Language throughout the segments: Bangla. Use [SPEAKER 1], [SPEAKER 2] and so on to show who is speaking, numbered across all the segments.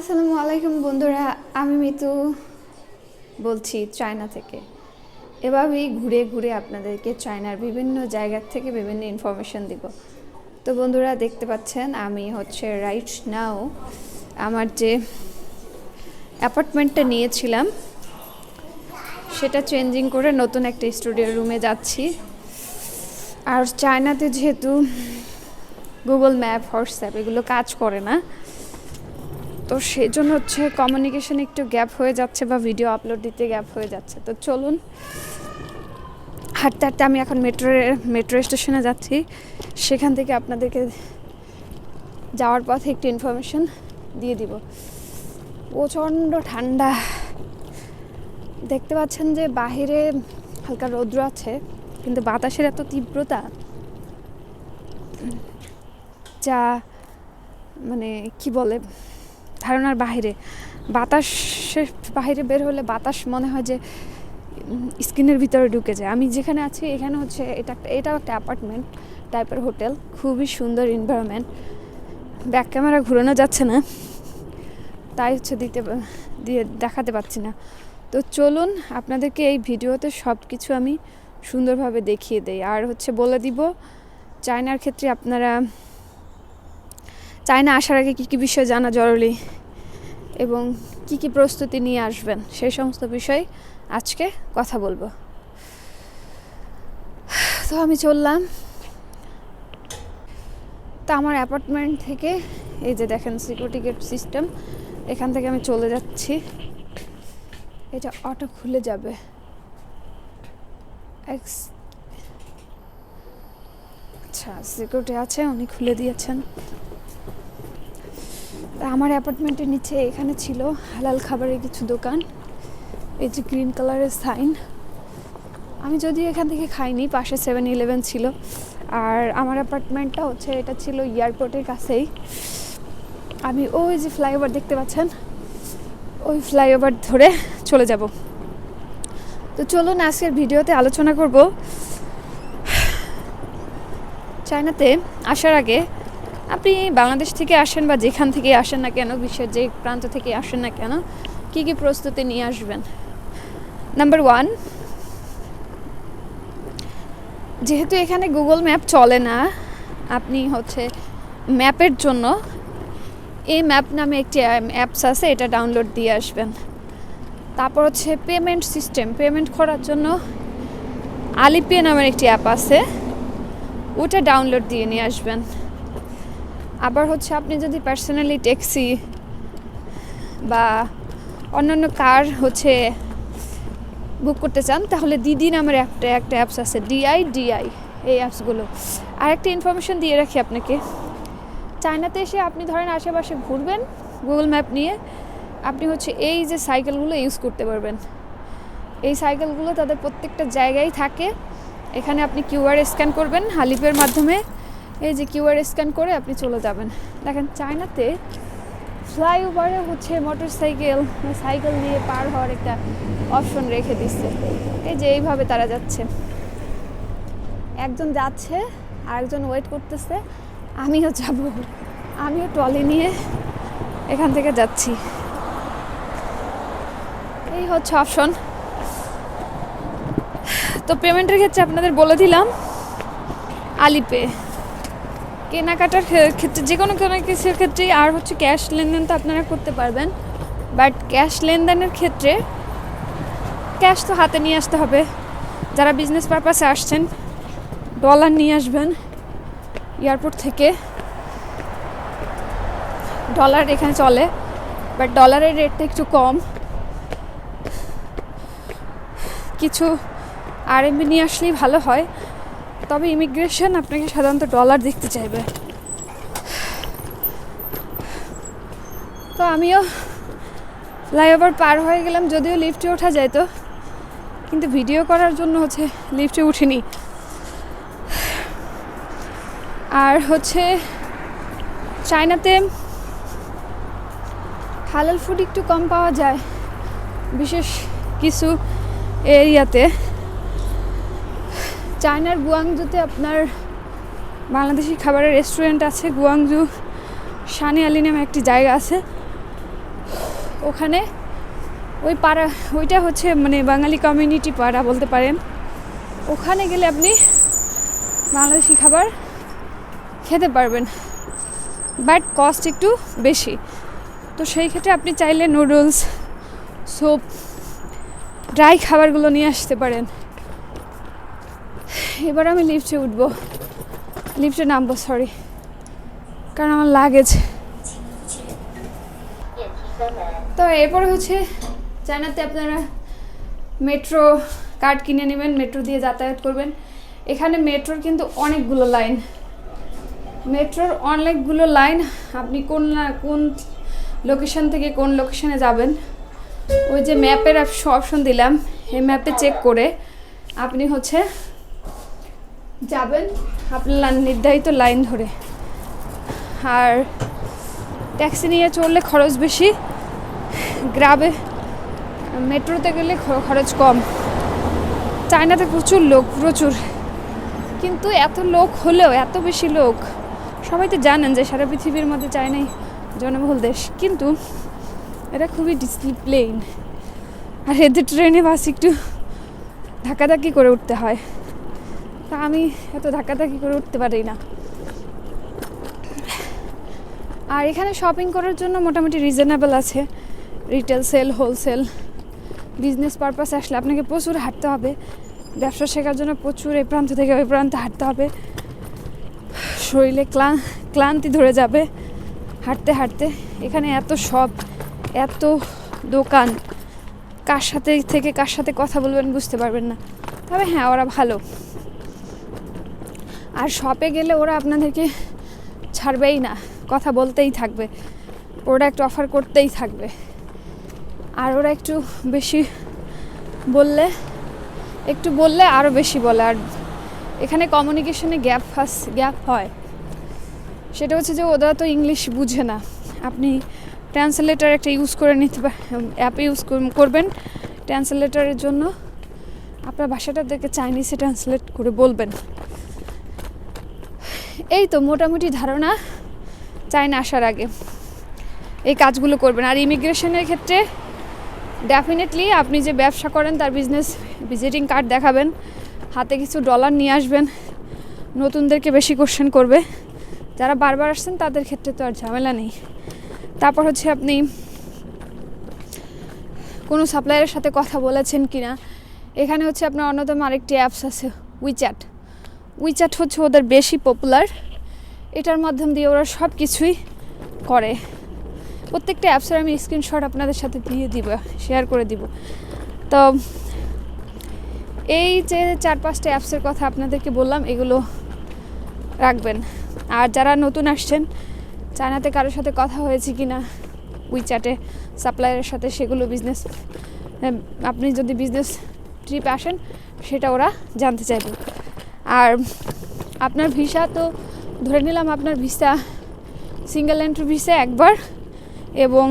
[SPEAKER 1] আসসালামু আলাইকুম বন্ধুরা, আমি মিতু বলছি চায়না থেকে। এভাবেই ঘুরে ঘুরে আপনাদেরকে চায়নার বিভিন্ন জায়গার থেকে বিভিন্ন ইনফরমেশন দিব। তো বন্ধুরা, দেখতে পাচ্ছেন, আমি হচ্ছে রাইট নাও আমার যে অ্যাপার্টমেন্টটা নিয়েছিলাম, সেটা চেঞ্জিং করে নতুন একটা স্টুডিও রুমে যাচ্ছি। আর চায়নাতে যেহেতু গুগল ম্যাপ হোয়াটসঅ্যাপ এগুলো কাজ করে না তো সেই জন্য হচ্ছে কমিউনিকেশন একটু গ্যাপ হয়ে যাচ্ছে বা ভিডিও আপলোড দিতে গ্যাপ হয়ে যাচ্ছে। তো চলুন, হাঁটতে হাঁটতে আমি এখন মেট্রো মেট্রো স্টেশনে যাচ্ছি। সেখান থেকে আপনাদেরকে যাওয়ার পথে একটু ইনফরমেশন দিয়ে দিব। প্রচণ্ড ঠান্ডা। দেখতে পাচ্ছেন যে বাহিরে হালকা রৌদ্র আছে, কিন্তু বাতাসের এত তীব্রতা যা মানে কি বলে ধারণার বাইরে বাতাসের বাইরে বের হলে বাতাস মনে হয় যে স্কিনের ভিতরে ঢুকে যায়। আমি যেখানে আছি, এখানে হচ্ছে এটা একটা, এটাও একটা অ্যাপার্টমেন্ট টাইপের হোটেল। খুবই সুন্দর এনভায়রনমেন্ট ব্যাক ক্যামেরা ঘুরানো যাচ্ছে না। তাই হচ্ছে দিতে, দিয়ে দেখাতে পারছি না। তো চলুন আপনাদেরকে এই ভিডিওতে সব কিছু আমি সুন্দরভাবে দেখিয়ে দেই। আর হচ্ছে বলে দিব, চায়নার ক্ষেত্রে আপনারা চায়না আসার আগে কী কী বিষয় জানা জরুরি এবং কি কি প্রস্তুতি নিয়ে আসবেন, সেই সমস্ত বিষয় আজকে কথা বলব। তো আমি চললাম। তো আমার অ্যাপার্টমেন্ট থেকে, এই যে দেখেন সিকিউরিটি গেট সিস্টেম এখান থেকে আমি চলে যাচ্ছি। এটা অটো খুলে যাবে। আচ্ছা সিকিউরিটি আছে, উনি খুলে দিয়েছেন। আমার অ্যাপার্টমেন্টের নিচে এখানে ছিল হালাল খাবারের কিছু দোকান। এই যে গ্রিন কালারের সাইন। আমি যদিও এখান থেকে খাইনি, পাশে সেভেন ইলেভেন ছিল। আর আমার অ্যাপার্টমেন্টটা হচ্ছে, এটা ছিল এয়ারপোর্টের কাছেই। আমি ওই যে ফ্লাইওভার দেখতে পাচ্ছেন, ওই ফ্লাইওভার ধরে চলে যাব। তো চলুন আজকের ভিডিওতে আলোচনা করব। চায়নাতে আসার আগে আপনি বাংলাদেশ থেকে আসেন বা যেখান থেকে আসেন না কেন, বিশ্বের যে প্রান্ত থেকে আসেন না কেন, কী কী প্রস্তুতি নিয়ে আসবেন? নাম্বার ওয়ান যেহেতু এখানে গুগল ম্যাপ চলে না, আপনি হচ্ছে ম্যাপের জন্য এই ম্যাপ নামে একটি অ্যাপস আছে, এটা ডাউনলোড দিয়ে আসবেন। তারপর হচ্ছে পেমেন্ট সিস্টেম পেমেন্ট করার জন্য আলিপে নামের একটি অ্যাপ আছে, ওটা ডাউনলোড দিয়ে নিয়ে আসবেন। আবার হচ্ছে আপনি যদি পার্সোনালি ট্যাক্সি বা অন্যান্য কার হচ্ছে বুক করতে চান, তাহলে দিদি নামের একটা একটা অ্যাপস আছে ডিআই ডিআই এই অ্যাপসগুলো আর একটা ইনফরমেশন দিয়ে রাখি আপনাকে। চায়নাতে এসে আপনি ধরেন আশেপাশে ঘুরবেন গুগল ম্যাপ নিয়ে, আপনি হচ্ছে এই যে সাইকেলগুলো ইউজ করতে পারবেন। এই সাইকেলগুলো তাদের প্রত্যেকটা জায়গায় থাকে। এখানে আপনি কিউআর স্ক্যান করবেন, হালিপের মাধ্যমে। এই যে কিউআর স্ক্যান করে আপনি চলে যাবেন। দেখেন, চায়নাতে ফ্লাইওভারে হচ্ছে মোটর সাইকেল সাইকেল নিয়ে পার হওয়ার একটা অপশন রেখে দিচ্ছে। এই যে এইভাবে তারা যাচ্ছে। একজন যাচ্ছে, আরেকজন ওয়েট করতেছে, আমিও যাব। আমিও ট্রলি নিয়ে এখান থেকে যাচ্ছি। এই হচ্ছে অপশন। তো পেমেন্টের ক্ষেত্রে আপনাদের বলে দিলাম, আলিপে। কেনাকাটার ক্ষেত্রে, যে কোনো কোনো কিছুর ক্ষেত্রেই আর হচ্ছে ক্যাশ লেনদেন তো আপনারা করতে পারবেন। বাট ক্যাশ লেনদেনের ক্ষেত্রে ক্যাশ তো হাতে নিয়ে আসতে হবে। যারা বিজনেস পারপাসে আসছেন ডলার নিয়ে আসবেন এয়ারপোর্ট থেকে। ডলার এখানে চলে বাট ডলারের রেটটা একটু কম। কিছু আর আরএমবি নিয়ে আসলেই ভালো হয়। তবে ইমিগ্রেশন আপনাকে সাধারণত ডলার দেখতে চাইবে। তো আমিও ফ্লাইওভার পার হয়ে গেলাম, যদিও লিফটে ওঠা যায় তো। কিন্তু ভিডিও করার জন্য হচ্ছে লিফটে উঠিনি। আর হচ্ছে চায়নাতে হালাল ফুড একটু কম পাওয়া যায়, বিশেষ কিছু এরিয়াতে। চায়নার গুয়াংজুতে আপনার বাংলাদেশি খাবারের রেস্টুরেন্ট আছে, গুয়াংজু শানি আলি নামে একটি জায়গা আছে। ওখানে ওই পাড়া, ওইটা হচ্ছে মানে বাঙালি কমিউনিটি পাড়া বলতে পারেন। ওখানে গেলে আপনি বাংলাদেশি খাবার খেতে পারবেন বাট কস্ট একটু বেশি। তো সেই ক্ষেত্রে আপনি চাইলে নুডলস সোপ ড্রাই খাবারগুলো নিয়ে আসতে পারেন। এবার আমি লিফটে উঠবো। লিফটে নামবো সরি কারণ আমার লাগেজ তো এরপরে হচ্ছে, চায়নাতে আপনারা মেট্রো কার্ড কিনে নেবেন মেট্রো দিয়ে যাতায়াত করবেন। এখানে মেট্রোর কিন্তু অনেকগুলো লাইন মেট্রোর অনেকগুলো লাইন আপনি কোন লা- কোন লোকেশন থেকে কোন লোকেশনে যাবেন। ওই যে ম্যাপের অপশন দিলাম, এই ম্যাপে চেক করে আপনি হচ্ছে যাবেন। আপনার নির্ধারিত লাইন ধরে। আর ট্যাক্সি নিয়ে চললে খরচ বেশি। গ্রামে, মেট্রোতে গেলে খরচ কম। চায়নাতে প্রচুর লোক, প্রচুর। কিন্তু এত লোক হলেও, এত বেশি লোক, সবাই তো জানেন যে সারা পৃথিবীর মধ্যে চায়নাই জনবহুল দেশ। কিন্তু এটা খুবই ডিসিপ্লিন আর এদের ট্রেনে বাস একটু ধাক্কাধাক্কি করে উঠতে হয়। তা আমি এত ধাক্কাধাক্কি করে উঠতে পারি না। আর এখানে শপিং করার জন্য মোটামুটি রিজনেবল আছে। Retail sale wholesale business purpose আসলে আপনাকে প্রচুর হাঁটতে হবে। ব্যবসা শেখার জন্য প্রচুর এই প্রান্ত থেকে ওই প্রান্তে হাঁটতে হবে। শরীরে ক্লান ক্লান্তি ধরে যাবে হাঁটতে হাঁটতে। এখানে এত শপ এত দোকান। কার সাথে থেকে কার সাথে কথা বলবেন বুঝতে পারবেন না। তবে হ্যাঁ ওরা ভালো। আর শপে গেলে ওরা আপনাদেরকে ছাড়বেই না। কথা বলতেই থাকবে। প্রোডাক্ট অফার করতেই থাকবে। আর ওরা একটু বেশি বললে, একটু বললে আরও বেশি বলে। আর এখানে কমিউনিকেশনে গ্যাপ ফাস গ্যাপ হয়। সেটা হচ্ছে যে ওরা তো ইংলিশ বুঝে না। আপনি ট্রান্সলেটার একটা ইউজ করে নিতে অ্যাপ ইউজ করবেন। ট্রান্সলেটারের জন্য আপনার ভাষাটা দেখে চাইনিজে ট্রান্সলেট করে বলবেন। এই তো মোটামুটি ধারণা, চায়না আসার আগে। এই কাজগুলো করবেন। আর ইমিগ্রেশনের ক্ষেত্রে ডেফিনেটলি আপনি যে ব্যবসা করেন, তার বিজনেস ভিজিটিং কার্ড দেখাবেন, হাতে কিছু ডলার নিয়ে আসবেন, নতুনদেরকে বেশি কোশ্চেন করবে। যারা বারবার আসছেন, তাদের ক্ষেত্রে তো আর ঝামেলা নেই। তারপর হচ্ছে আপনি কোনো সাপ্লায়ারের সাথে কথা বলেছেন কি না এখানে হচ্ছে আপনার অন্যতম আরেকটি অ্যাপস আছে উইচ্যাট উইচ্যাট হচ্ছে ওদের বেশি পপুলার এটার মাধ্যম দিয়ে ওরা সব কিছুই করে। প্রত্যেকটা অ্যাপসের আমি স্ক্রিনশট আপনাদের সাথে দিয়ে দিব শেয়ার করে দিব। তো, এই যে চার পাঁচটা অ্যাপসের কথা আপনাদেরকে বললাম, এগুলো রাখবেন। আর যারা নতুন আসছেন, চায়নাতে কারোর সাথে কথা হয়েছে কি না উইচ্যাটে সাপ্লায়ারের সাথে সেগুলো বিজনেস আপনি যদি বিজনেস ট্রিপ আসেন, সেটা ওরা জানতে চাইবে। আর আপনার ভিসা তো ধরে নিলাম আপনার ভিসা সিঙ্গেল এন্ট্রি ভিসা একবার এবং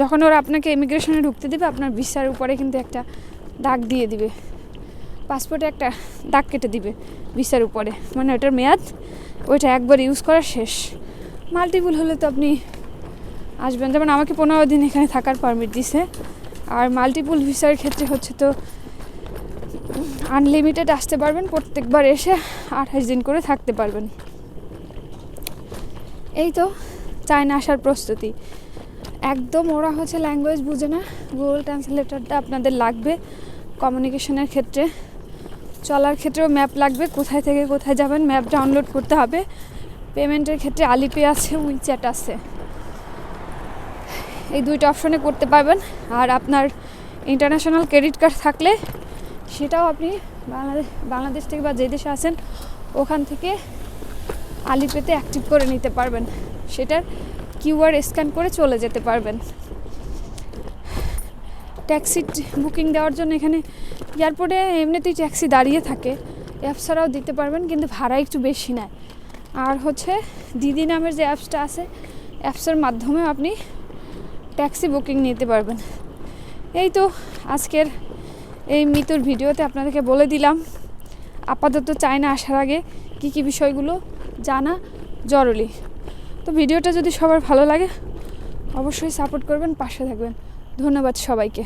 [SPEAKER 1] যখন ওরা আপনাকে ইমিগ্রেশনে ঢুকতে দেবে, আপনার ভিসার উপরে কিন্তু একটা দাগ দিয়ে দিবে। পাসপোর্টে একটা দাগ কেটে দিবে ভিসার উপরে। মানে ওটার মেয়াদ, ওইটা একবার ইউজ করা শেষ। মাল্টিপুল হলে তো আপনি আসবেন। যেমন আমাকে পনেরো দিন এখানে থাকার পারমিট দিছে। আর মাল্টিপুল ভিসার ক্ষেত্রে হচ্ছে তো আনলিমিটেড আসতে পারবেন, প্রত্যেকবার এসে আঠাশ দিন করে থাকতে পারবেন। এই তো, চায়না আসার প্রস্তুতি। একদম ওরা হচ্ছে ল্যাঙ্গুয়েজ বুঝে না গুগল ট্রান্সলেটারটা আপনাদের লাগবে কমিউনিকেশনের ক্ষেত্রে। চলার ক্ষেত্রেও ম্যাপ লাগবে, কোথায় থেকে কোথায় যাবেন ম্যাপ ডাউনলোড করতে হবে। পেমেন্টের ক্ষেত্রে আলিপে আছে উইচ্যাট আছে। এই দুইটা অপশনে করতে পারবেন। আর আপনার ইন্টারন্যাশনাল ক্রেডিট কার্ড থাকলে সেটাও আপনি বাংলাদেশ বাংলাদেশ থেকে বা যে দেশে আছেন, ওখান থেকে আলিপেতে অ্যাক্টিভ করে নিতে পারবেন। সেটার কিউআর স্ক্যান করে চলে যেতে পারবেন। ট্যাক্সি বুকিং দেওয়ার জন্য এখানে এয়ারপোর্টে এমনিতেই ট্যাক্সি দাঁড়িয়ে থাকে। অ্যাপ ছাড়াও দিতে পারবেন, কিন্তু ভাড়া একটু বেশি নেয়। আর হচ্ছে দিদি নামের যে অ্যাপসটা আছে, অ্যাপসের মাধ্যমে আপনি ট্যাক্সি বুকিং নিতে পারবেন। এই তো আজকের এই মৃত্যুর ভিডিওতে আপনাদেরকে বলে দিলাম, আপাতত চায়না আসার আগে কি কি বিষয়গুলো জানা জরুরি। তো ভিডিওটা যদি সবার ভালো লাগে, অবশ্যই সাপোর্ট করবেন, পাশে থাকবেন। ধন্যবাদ সবাইকে।